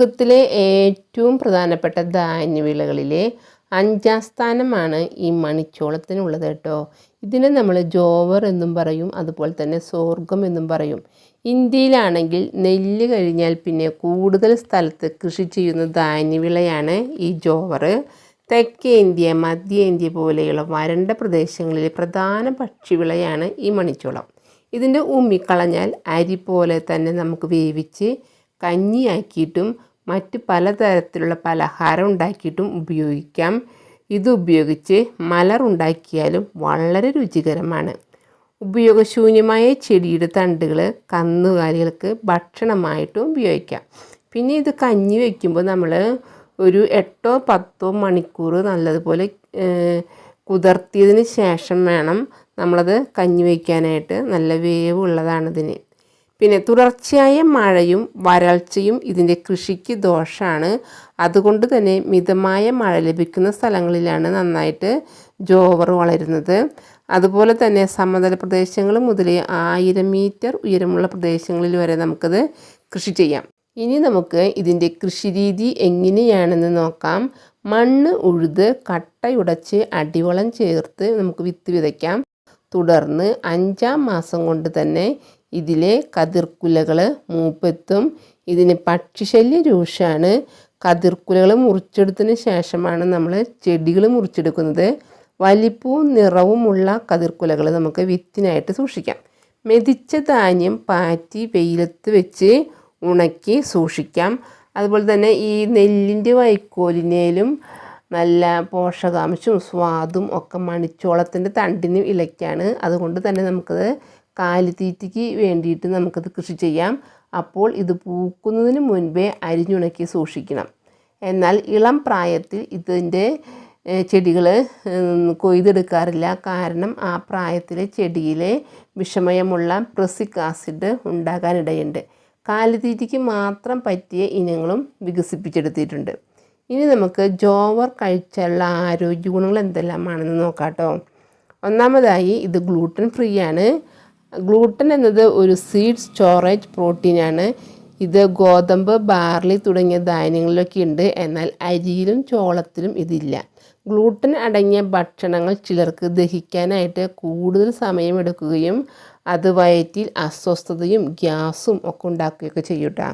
ലോകത്തിലെ ഏറ്റവും പ്രധാനപ്പെട്ട ധാന്യവിളകളിലെ അഞ്ചാം സ്ഥാനമാണ് ഈ മണിച്ചോളത്തിനുള്ളത് കേട്ടോ. ഇതിനെ നമ്മൾ ജോവർ എന്നും പറയും അതുപോലെ തന്നെ സ്വർഗം എന്നും പറയും. ഇന്ത്യയിലാണെങ്കിൽ നെല്ല് കഴിഞ്ഞാൽ പിന്നെ കൂടുതൽ സ്ഥലത്ത് കൃഷി ചെയ്യുന്ന ധാന്യവിളയാണ് ഈ ജോവർ. തെക്കേ ഇന്ത്യ മധ്യ ഇന്ത്യ പോലെയുള്ള വരണ്ട പ്രദേശങ്ങളിലെ പ്രധാന പക്ഷിവിളയാണ് ഈ മണിച്ചോളം. ഇതിന്റെ ഉമ്മിക്കളഞ്ഞാൽ അരി പോലെ തന്നെ നമുക്ക് വേവിച്ച് കഞ്ഞിയാക്കിയിട്ടും മറ്റ് പലതരത്തിലുള്ള പലഹാരം ഉണ്ടാക്കിയിട്ടും ഉപയോഗിക്കാം. ഇത് ഉപയോഗിച്ച് മലർ ഉണ്ടാക്കിയാലും വളരെ രുചികരമാണ്. ഉപയോഗശൂന്യമായ ചെടിയുടെ തണ്ടുകൾ കന്നുകാലികൾക്ക് ഭക്ഷണമായിട്ടും ഉപയോഗിക്കാം. പിന്നെ ഇത് കഞ്ഞി വയ്ക്കുമ്പോൾ നമ്മൾ ഒരു എട്ടോ പത്തോ മണിക്കൂർ നല്ലതുപോലെ കുതിർത്തിയതിന് ശേഷം വേണം നമ്മളത് കഞ്ഞി വയ്ക്കാനായിട്ട് നല്ല വേവുള്ളതാണ് ഇതിന്. പിന്നെ തുടർച്ചയായ മഴയും വരൾച്ചയും ഇതിന്റെ കൃഷിക്ക് ദോഷമാണ് അതുകൊണ്ട് തന്നെ മിതമായ മഴ ലഭിക്കുന്ന സ്ഥലങ്ങളിലാണ് നന്നായിട്ട് ജോവർ വളരുന്നത്. അതുപോലെ തന്നെ സമതല പ്രദേശങ്ങൾ മുതൽ ആയിരം മീറ്റർ ഉയരമുള്ള പ്രദേശങ്ങളിൽ വരെ നമുക്കത് കൃഷി ചെയ്യാം. ഇനി നമുക്ക് ഇതിന്റെ കൃഷിരീതി എങ്ങനെയാണെന്ന് നോക്കാം. മണ്ണ് ഉഴുത് കട്ടയുടച്ച് അടിവളം ചേർത്ത് നമുക്ക് വിത്ത് വിതയ്ക്കാം. തുടർന്ന് അഞ്ചാം മാസം കൊണ്ട് തന്നെ ഇതിലെ കതിർക്കുലകൾ മൂപ്പെത്തും. ഇതിന് പക്ഷിശല്യ രൂക്ഷമാണ് കതിർക്കുലകൾ മുറിച്ചെടുത്തതിന് ശേഷമാണ് നമ്മൾ ചെടികൾ മുറിച്ചെടുക്കുന്നത്. വലിപ്പവും നിറവുമുള്ള കതിർക്കുലകൾ നമുക്ക് വിത്തിനായിട്ട് സൂക്ഷിക്കാം. മെതിച്ച ധാന്യം പാറ്റി വെയിലത്ത് വെച്ച് ഉണക്കി സൂക്ഷിക്കാം. അതുപോലെ തന്നെ ഈ നെല്ലിന്റെ വൈക്കോലിനേലും നല്ല പോഷകാംശവും സ്വാദും ഒക്കെ മണിച്ചോളത്തിന്റെ തണ്ടിന് ഇലയ്ക്കാണ് അതുകൊണ്ട് തന്നെ നമുക്കത് കാലിത്തീറ്റയ്ക്ക് വേണ്ടിയിട്ട് നമുക്കത് കൃഷി ചെയ്യാം. അപ്പോൾ ഇത് പൂക്കുന്നതിന് മുൻപേ അരിഞ്ഞുണക്കി സൂക്ഷിക്കണം. എന്നാൽ ഇളം പ്രായത്തിൽ ഇതിന്റെ ചെടികൾ കൊയ്തെടുക്കാറില്ല. കാരണം ആ പ്രായത്തിലെ ചെടിയിലെ വിഷമയമുള്ള പ്രസിക് ആസിഡ് ഉണ്ടാകാനിടയുണ്ട്. കാലിത്തീറ്റയ്ക്ക് മാത്രം പറ്റിയ ഇനങ്ങളും വികസിപ്പിച്ചെടുത്തിട്ടുണ്ട്. ഇനി നമുക്ക് ജോവർ കഴിച്ചുള്ള ആരോഗ്യ ഗുണങ്ങൾ എന്തെല്ലാമാണെന്ന് നോക്കാം കേട്ടോ ഒന്നാമതായി ഇത് ഗ്ലൂട്ടൻ ഫ്രീ ആണ്. ഗ്ലൂട്ടൻ എന്നത് ഒരു സീഡ് സ്റ്റോറേജ് പ്രോട്ടീനാണ് ഇത് ഗോതമ്പ് ബാർലി തുടങ്ങിയ ധാന്യങ്ങളിലൊക്കെ ഉണ്ട്. എന്നാൽ അരിയിലും ചോളത്തിലും ഇതില്ല. ഗ്ലൂട്ടൻ അടങ്ങിയ ഭക്ഷണങ്ങൾ ചിലർക്ക് ദഹിക്കാനായിട്ട് കൂടുതൽ സമയമെടുക്കുകയും അത് വയറ്റിൽ അസ്വസ്ഥതയും ഗ്യാസും ഒക്കെ ഉണ്ടാക്കുകയൊക്കെ ചെയ്യൂട്ടാ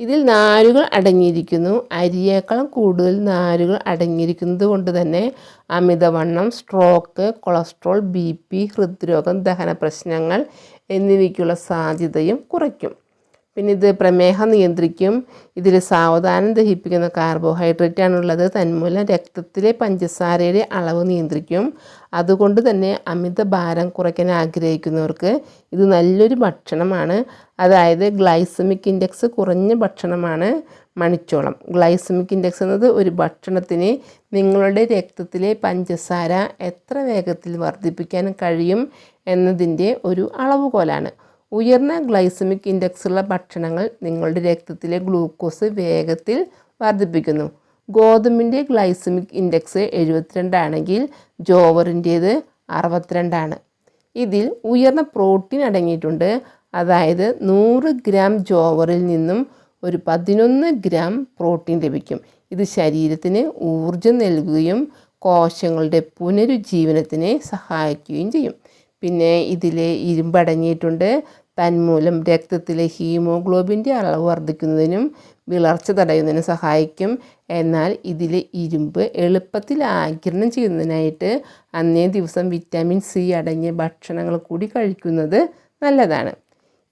ഇതിൽ നാരുകൾ അടങ്ങിയിരിക്കുന്നു. അരിയേക്കാളും കൂടുതൽ നാരുകൾ അടങ്ങിയിരിക്കുന്നത് കൊണ്ട് തന്നെ അമിതവണ്ണം സ്ട്രോക്ക് കൊളസ്ട്രോൾ ബി പി ഹൃദ്രോഗം ദഹന പ്രശ്നങ്ങൾ എന്നിവയ്ക്കുള്ള സാധ്യതയും കുറയ്ക്കും. പിന്നെ ഇത് പ്രമേഹം നിയന്ത്രിക്കും. ഇതിൽ സാവധാനം ദഹിപ്പിക്കുന്ന കാർബോഹൈഡ്രേറ്റ് ആണുള്ളത്. തന്മൂലം രക്തത്തിലെ പഞ്ചസാരയുടെ അളവ് നിയന്ത്രിക്കും. അതുകൊണ്ട് തന്നെ അമിത ഭാരം കുറയ്ക്കാൻ ആഗ്രഹിക്കുന്നവർക്ക് ഇത് നല്ലൊരു ഭക്ഷണമാണ്. അതായത് ഗ്ലൈസമിക് ഇൻഡെക്സ് കുറഞ്ഞ ഭക്ഷണമാണ് മണിച്ചോളം. ഗ്ലൈസമിക് ഇൻഡെക്സ് എന്നത് ഒരു ഭക്ഷണത്തിന് നിങ്ങളുടെ രക്തത്തിലെ പഞ്ചസാര എത്ര വേഗത്തിൽ വർദ്ധിപ്പിക്കാൻ കഴിയും എന്നതിന്റെ ഒരു അളവുകോലാണ്. ഉയർന്ന ഗ്ലൈസമിക് ഇൻഡെക്സ് ഉള്ള ഭക്ഷണങ്ങൾ നിങ്ങളുടെ രക്തത്തിലെ ഗ്ലൂക്കോസ് വേഗത്തിൽ വർദ്ധിപ്പിക്കുന്നു. ഗോതമ്പിന്റെ ഗ്ലൈസമിക് ഇൻഡെക്സ് എഴുപത്തിരണ്ടാണെങ്കിൽ ജോവറിന്റേത് അറുപത്തിരണ്ടാണ് ഇതിൽ ഉയർന്ന പ്രോട്ടീൻ അടങ്ങിയിട്ടുണ്ട്. അതായത് നൂറ് ഗ്രാം ജോവറിൽ നിന്നും ഒരു പതിനൊന്ന് ഗ്രാം പ്രോട്ടീൻ ലഭിക്കും. ഇത് ശരീരത്തിന് ഊർജം നൽകുകയും കോശങ്ങളുടെ പുനരുജ്ജീവനത്തിന് സഹായിക്കുകയും ചെയ്യും. പിന്നെ ഇതിൽ ഇരുമ്പടങ്ങിയിട്ടുണ്ട് തന്മൂലം രക്തത്തിലെ ഹീമോഗ്ലോബിന്റെ അളവ് വർദ്ധിക്കുന്നതിനും വിളർച്ച തടയുന്നതിനും സഹായിക്കും. എന്നാൽ ഇതിൽ ഇരുമ്പ് എളുപ്പത്തിൽ ആകിരണം ചെയ്യുന്നതിനായിട്ട് അന്നേ ദിവസം വിറ്റാമിൻ സി അടങ്ങിയ ഭക്ഷണങ്ങൾ കൂടി കഴിക്കുന്നത് നല്ലതാണ്.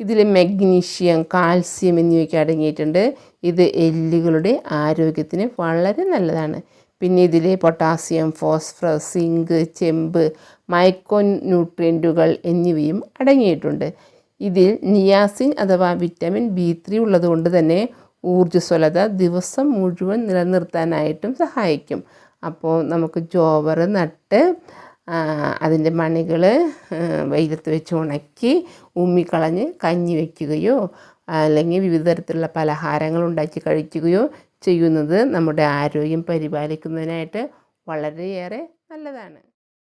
ഇതിൽ മഗ്നീഷ്യം കാൽസ്യം എന്നിവയൊക്കെ അടങ്ങിയിട്ടുണ്ട്. ഇത് എല്ലുകളുടെ ആരോഗ്യത്തിന് വളരെ നല്ലതാണ്. പിന്നെ ഇതിൽ പൊട്ടാസ്യം ഫോസ്ഫറസ് സിങ്ക് ചെമ്പ് മൈക്രോ ന്യൂട്രിയന്റുകൾ എന്നിവയും അടങ്ങിയിട്ടുണ്ട്. ഇതിൽ നിയാസിൻ അഥവാ വിറ്റാമിൻ ബി ത്രീ ഉള്ളതുകൊണ്ട് തന്നെ ഊർജസ്വലത ദിവസം മുഴുവൻ നിലനിർത്താനായിട്ടും സഹായിക്കും. അപ്പോൾ നമുക്ക് ജോവർ നട്ട് അതിന്റെ മണികൾ വെയിലത്ത് വെച്ച് ഉണക്കി ഉമ്മിക്കളഞ്ഞ് കഞ്ഞി വയ്ക്കുകയോ അല്ലെങ്കിൽ വിവിധ തരത്തിലുള്ള പലഹാരങ്ങൾ ഉണ്ടാക്കി കഴിക്കുകയോ ചെയ്യുന്നത് നമ്മുടെ ആരോഗ്യം പരിപാലിക്കുന്നതിനായിട്ട് വളരെയേറെ നല്ലതാണ്.